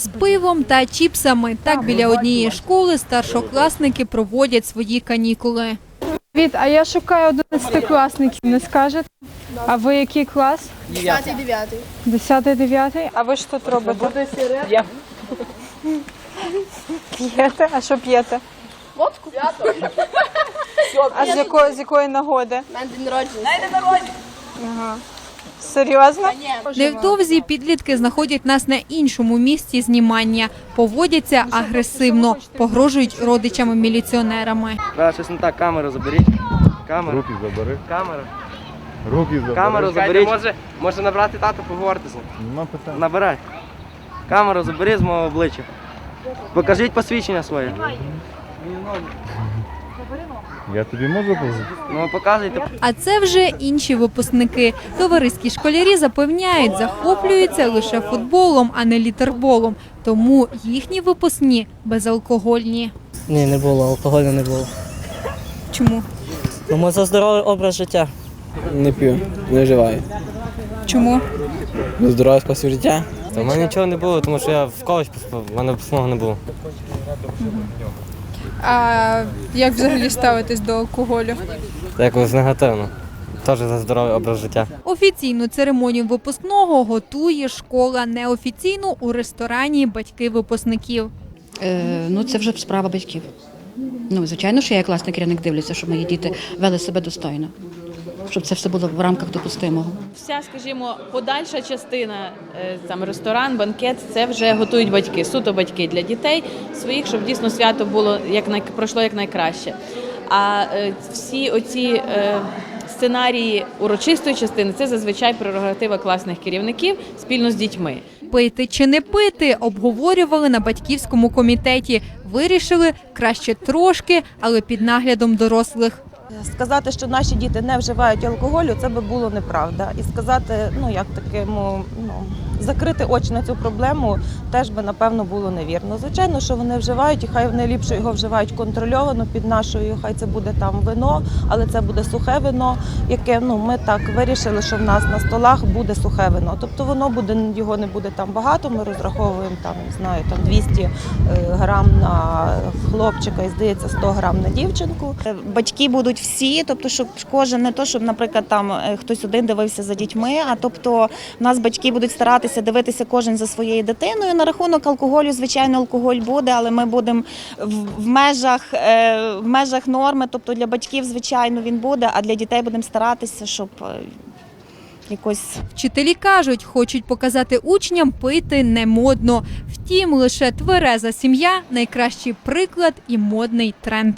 З пивом та чіпсами так біля однієї школи старшокласники проводять свої канікули. Від, а я шукаю 11-класників, не скажете? А ви який клас? 10-9. 10-9? А ви що тут робите? Я. П'єте? А що п'єте? Водку? А з якої, з якої нагоди? Мене день народження. Серйозно? Невдовзі підлітки знаходять нас на іншому місці знімання, поводяться агресивно, погрожують родичами-міліціонерами. Да, щось не так, камеру заберіть. Камеру. Руки забери. Камеру. Руки забери. Камеру заберіть. Може, може набрати тату, поговорити з ним. Нема питань. Набирай. Камеру забери з мого обличчя. Покажіть посвідчення своє. Я тобі можу? Ну показуйте. А це вже інші випускники. Товариські школярі запевняють, захоплюються лише футболом, а не літерболом. Тому їхні випускні безалкогольні. Ні, не було, алкоголю не було. Чому? Тому за здоровий образ життя. Не п'ю, не вживаю. Чому? За здоровий спосіб життя. В мене нічого не було, тому що я в коледж поступив, в мене випускного не було. А як взагалі ставитись до алкоголю? Якось негативно. Теж за здоровий образ життя. Офіційну церемонію випускного готує школа. Неофіційну у ресторані батьки випускників. Е, ну, це вже справа батьків. Ну, звичайно, що я як класний керівник дивлюся, щоб мої діти вели себе достойно, щоб це все було в рамках допустимого. Вся, скажімо, подальша частина, е, там ресторан, банкет, це вже готують батьки, суто батьки для дітей своїх, щоб дійсно свято було як най... пройшло як найкраще. А е, всі оці е, сценарії урочистої частини це зазвичай прерогатива класних керівників спільно з дітьми. Пити чи не пити обговорювали на батьківському комітеті. Вирішили краще трошки, але під наглядом дорослих. Сказати, що наші діти не вживають алкоголю, це би було неправда. І сказати, ну як такому, ну закрити очі на цю проблему, теж би напевно було невірно. Звичайно, що вони вживають, і хай вони ліпше його вживають контрольовано під нашою. Хай це буде там вино, але це буде сухе вино, яке ну ми так вирішили, що в нас на столах буде сухе вино. Тобто воно буде його не буде там багато. Ми розраховуємо там, не знаю, там 200 е, грам на хлопчика і здається 100 грам на дівчинку. Батьки будуть всі, тобто, щоб кожен не то, щоб, наприклад, там е, хтось один дивився за дітьми, а тобто в нас батьки будуть старатися дивитися кожен за своєю дитиною. На рахунок алкоголю, звичайно, алкоголь буде, але ми будемо в, межах е, в межах норми. Тобто для батьків, звичайно, він буде, а для дітей будемо старатися, щоб е, якось Вчителі кажуть, хочуть показати учням пити не модно. Втім, лише твереза сім'я найкращий приклад і модний тренд.